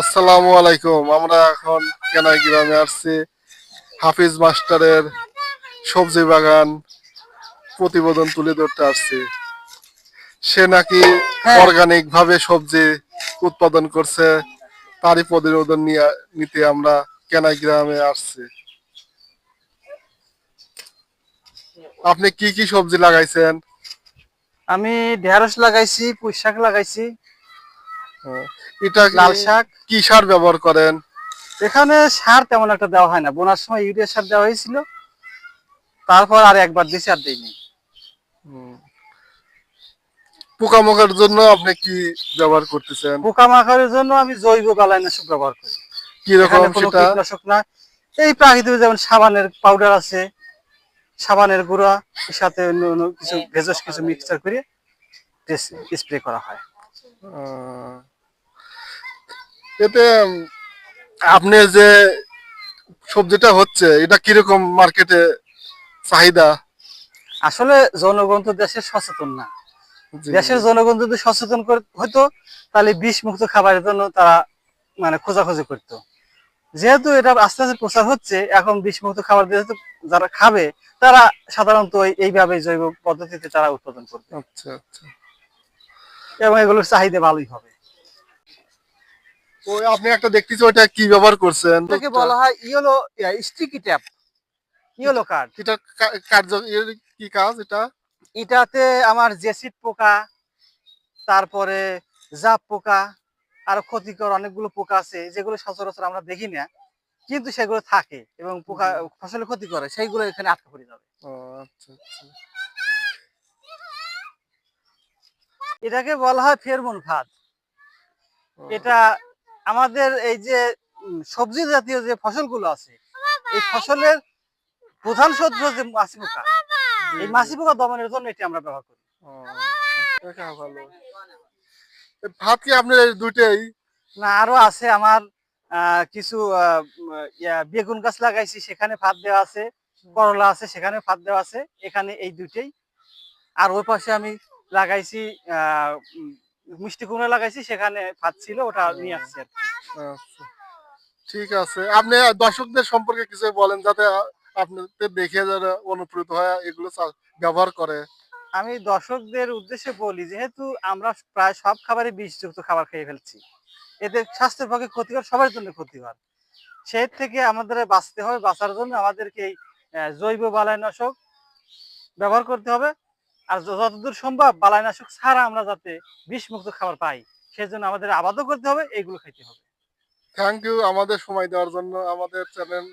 আসসালামু আলাইকুম। আমরা এখন কেনাই গ্রামে আসছি। হাফিজ মাস্টারের সবজি বাগান প্রতিবেদন তুলে ধরতে আসছি। সে নাকি হ্যাঁ। অর্গানিক ভাবে সবজি উৎপাদন করছে তারই প্রতিবেদন নিয়ে নিতে আমরা কেনাই গ্রামে আসছি। আপনি কি কি সবজি লাগাইছেন? আমি ঢেঁড়স লাগাইছি পুঁই শাক লাগাইছি এটা কি- লাল শাক। কি সার ব্যবহার করেন? এখানে সার তেমন একটা দেওয়া হয় না। বোনার সময় ইউরিয়া সার দেওয়া হয়েছিল। তারপর আর একবার দিছি আর দিইনি পোকামাকড়ের জন্য আপনি কি ব্যবহার করতেছেন? পোকামাকড়ের জন্য আমি জৈব বালাইনাশক ব্যবহার করি। কি রকম সেটা? কীটনাশক না। এই প্রাকৃতিক যেমন সাবানের পাউডার আছে সাবানের গুঁড়া এর সাথে অন্য অন্য কিছু ভেজস কিছু মিক্সচার করে স্প্রে করা হয়। এতে আপনি যে সবজিটা হচ্ছে এটা কীরকম মার্কেটে চাহিদা? আসলে জনগণ তো দেশের সচেতন না। দেশের জনগণ যদি সচেতন করে- হতো তাহলে বিষ মুক্ত খাবারের জন্য তারা মানে খোঁজাখুঁজি করতো। যেহেতু এটা আস্তে আস্তে প্রচার হচ্ছে এখন বিষ মুক্ত খাবার যেহেতু যারা খাবে তারা সাধারণত এইভাবে জৈব পদ্ধতিতে তারা উৎপাদন করবে। আচ্ছা আচ্ছা। এবং এগুলোর চাহিদা ভালোই হবে। ওই আপনি একটা দেখতেছি ওইটা কি ব্যবহার করছেন? এটাকে বলা হয় yellow sticky tape yellow card এটা কার্য কি কাজ এটা? এটাতে আমার জেসিড পোকা তারপরে জাপ পোকা আর ক্ষতিকর অনেকগুলো পোকা আছে যেগুলো সচরাচর আমরা দেখি না কিন্তু সেগুলো থাকে এবং পোকা ফসলে ক্ষতি করে সেইগুলো এখানে আটকা পড়ে যাবে। আচ্ছা আচ্ছা। এটাকে বলা হয় ফেরমোন ফাঁদ এটা আমাদের এই যে সবজি জাতীয় যে ফসলগুলো আছে এই ফসলের প্রধান শত্রু যে মাছি পোকা। এই। মাছি পোকা দমনের জন্য এটি আমরা ব্যবহার করি। ভালো। ভাত কি আপনার দুইটাই? না আরও আছে আমার কিছু বেগুন গাছ লাগাইছি সেখানে ফাঁদ দেওয়া আছে করলা আছে সেখানে ফাঁদ দেওয়া আছে এখানে এই দুইটাই। আর ওই পাশে আমি লাগাইছি মিষ্টি কুমড়া লাগাইছি সেখানে ফাঁদ ছিল ওটা নিয়ে আসছি। আচ্ছা ঠিক আছে। আপনি দর্শকদের সম্পর্কে কিছু বলেন যাতে আপনাদের দেখে যারা অনুপ্রেরিত হয় এগুলো ব্যবহার করে। আমি দর্শকদের উদ্দেশ্যে বলি যেহেতু আমরা প্রায় সব খাবারই বিষযুক্ত খাবার খেয়ে ফেলছি এতে স্বাস্থ্যের পক্ষে ক্ষতিকর সবার জন্য ক্ষতিকর। সেই থেকে আমাদের বাঁচতে হবে বাঁচার জন্য আমাদেরকে এই জৈব বালাইনাশক ব্যবহার করতে হবে। আর যতদূর সম্ভব বালাইনাশক ছাড়া আমরা যাতে বিষমুক্ত খাবার পাই, সেজন্য আমাদের আবাদও করতে হবে, এগুলো খাইতে হবে। থ্যাংক ইউ আমাদের সময় দেওয়ার জন্য আমাদের চ্যানেল